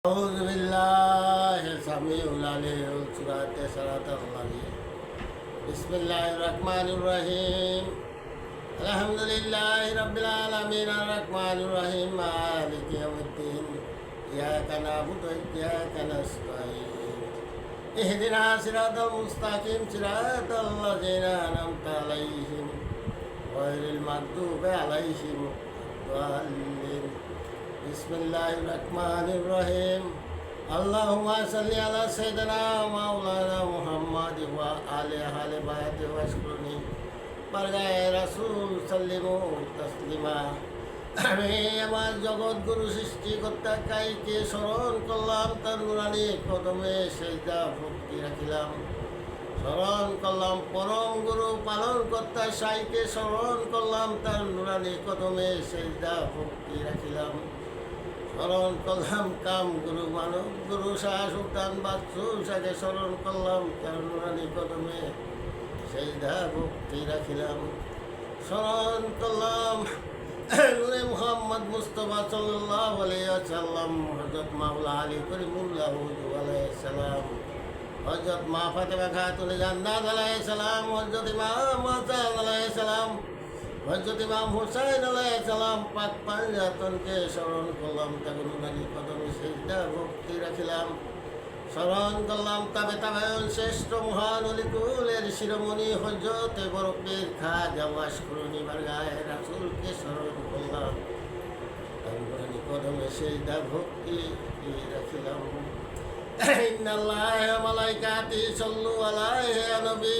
أعوذ بالله السميع العليم سورة صراط الذين بسم الله الرحمن الرحيم الحمد لله رب العالمين الرحمن الرحيم مالك يوم الدين إياك نعبد وإياك نستعين اهدنا صراط المستقيم صراط الذين أنعمت عليهم غير المغضوب عليهم الضالين بسم الله الرحمن الرحيم اللهم صل على سيدنا مولانا محمد وآل أهل بيته واشكرني বরগায় রাসূল সাল্লিমু তাসলিমা আমি আমার জগৎ গুরু সৃষ্টিকর্তা কাইকে স্মরণ করলাম তার নুরানি কদমে সেজদা ভক্তি রাখিলাম স্মরণ করলাম পরম গুরু পালন কর্তা সাইকে স্মরণ করলাম তার নুরানি কদমে সেজদা ভক্তি রাখিলাম স্মরণ করলাম কাম গুরু মানব, গুরু শাহ সুলতান বাচ্চু সাকে স্মরণ করলাম নুরানি কদমে সেজদা ভক্তি রাখিলাম। স্মরণ করলাম মুহাম্মদ মুস্তফা সাল্লাল্লাহু আলাইহি ওয়াসাল্লাম, হযরত মাওলা আলী আলাইহিস সালাম, হযরত মা ফাতেমা খাতুন জান্নাত সালাম, হযরত ইমাম হাসান হযরত ইমাম হুসাইন আলাইহিস সালাম পাক পাঞ্জাতনকে স্মরণ করলাম, তাকে নুনানি কদমে সেজদা ভক্তি রাখিলাম। স্মরণ করলাম, তবে তাবায়ন শ্রেষ্ঠ মহান অলিকুলের শিরোমণি হজরতে বরফের খা জাওয়াস করুনি বারগায় রাসুলকে স্মরণ করলাম। তারপরে কদমে সেই দা ভক্তি রাখিলাম। ইন্নাল্লাহ মালাইকাতি সাল্লু আলাইহি নবী।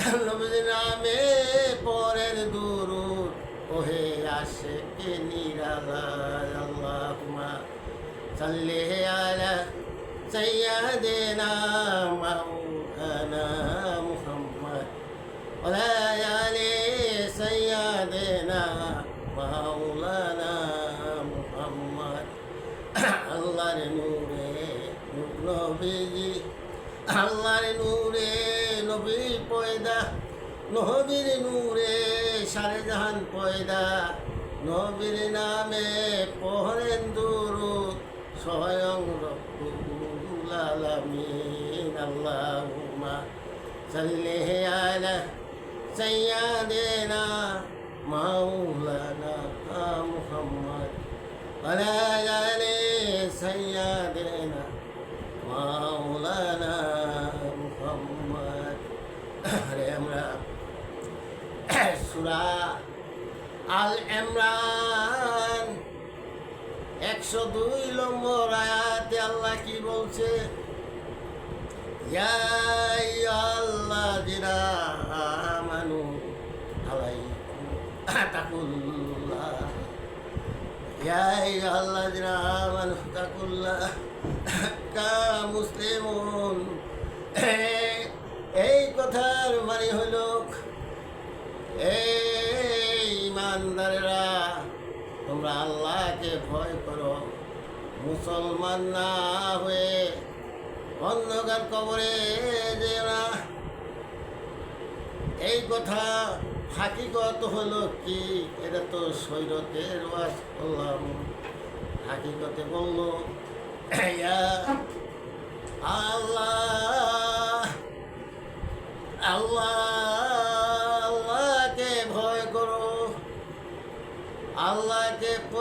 নবীর নামে পরের দুরুদ, ওহে আসে কে নিরালা আল্লাহুমা সাল্লি আলা সাইয়্যিদিনা মাওলানা মুহাম্মদ। ওয়া আলি সাইয়্যিদিনা মাওলানা মুহাম্মদ। আল্লাহর নূরে, নূর নবীজি, আল্লাহর নূরে নবী পয়দা, নবীর নূরে সারে জাহান পয়দা। নবীর নামে পহরেন দুরুদ, স্বয়ং রব্বুল আলামিন। আল্লাহুম্মা সাল্লি আলা সাইয়্যিদিনা মাওলানা মুহাম্মদ আলি সাইয়্যিদিনা মাওলানা মুহাম্মদ আরে আমরা সূরা আল ইমরান। একশো দুই নম্বর আয়াতে আল্লাহ কি বলছে? আল্লাহ জিরা মানু আলাই তাকুল্লাহ আল্লাহ জিরা মানু তাকুল্লাহ কা মুসলিমুন এই কথার মানে হইল এই ইমানদারেরা, তোমরা আল্লাহকে ভয় করো। মুসলমান না হয়ে অন্ধকার কবরে না। এই কথা হাকিকত হলো কি? এটা তো সৈরতের ওয়াজ করলাম হাকিকতে বলল, ইয়া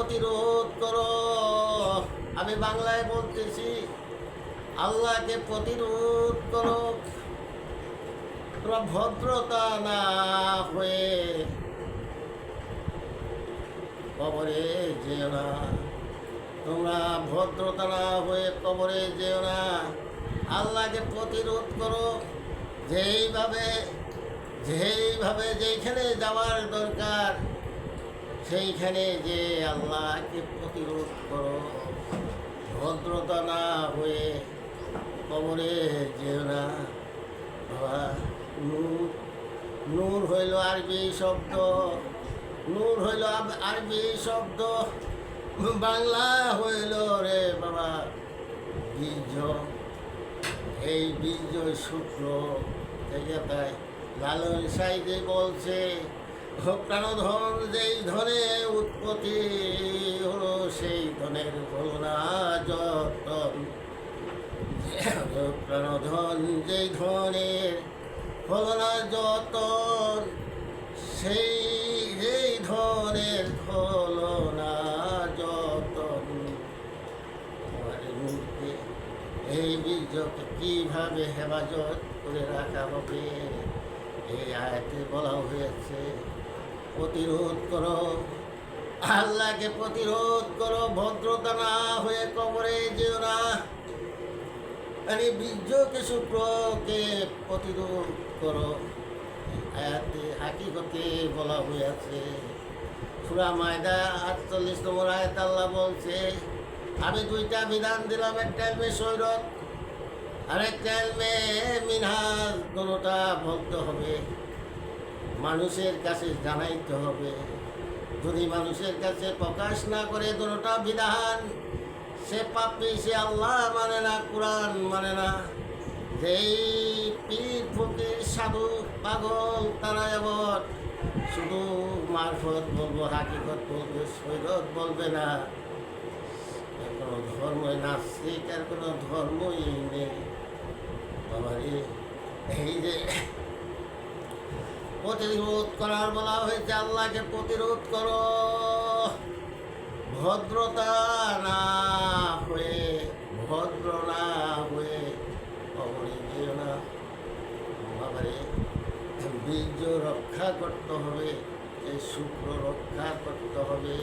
প্রতিরোধ করো। আমি বাংলায় বলতেছি, আল্লাহকে প্রতিরোধ করো। ভদ্রতা না হয়ে কবরে যেও না। তোমরা ভদ্রতা না হয়ে কবরে যেও না। আল্লাহকে প্রতিরোধ করো। যেইভাবে যেইভাবে যেইখানে যাওয়ার দরকার সেইখানে যে আল্লাহকে প্রতিরোধ করো, ভদ্রতা না হয়ে কবরে যেও না। বাবা, নূর নূর হইল আরবি শব্দ, নূর হইল আরবি শব্দ। বাংলা হইল রে বাবা, বীর্য। এই বীর্য শুক্র থেকে তাই, লালন সাইদে বলছে প্রাণধন যেই ধনে উৎপত্তি হলো, সেই ধনের হলো না যেই ধনের হলো না যতন সেই যেই ধনের হলো না যতন এই বীর্যকে কীভাবে হেফাজত করে রাখা হবে? এই আয়াতে বলা হয়েছে প্রতিরোধ করো। আল্লাহকে প্রতিরোধ করো, ভদ্রতা না হয়ে কবরে যেও না। আরে বীর্যকে শুক্রকে প্রতিরোধ করো। আয়াতে হাকিকতে বলা হয়েছে সুরা মায়দা আটচল্লিশ নম্বর আয়াত আল্লাহ বলছে, আমি দুইটা বিধান দিলাম, একটা এলমে সৈরত আর একটা এলমে মিনহাজ। দুটা ভক্ত হবে। মানুষের কাছে জানাইতে হবে। যদি মানুষের কাছে প্রকাশ না করে দুটা বিধান, সে পাপি, সে আল্লাহ মানে না, কোরআন মানে না। যেই পীর, ফকির, সাধু, পাগল, তারা এবার শুধু মারফত বলব, হাকিকত বলবে, সৈরত বলবে না। কোনো ধর্মই নাস্তিক আর কোনো ধর্মই নেই। বাবারে, এই যে প্রতিরোধ করার বলা হয়েছে, আল্লাহকে প্রতিরোধ করো। ভদ্রতা না হয়ে, ভদ্র না হয়ে কবরে যেও না। বীর্য রক্ষা করতে হবে, এই শুক্র রক্ষা করতে হবে।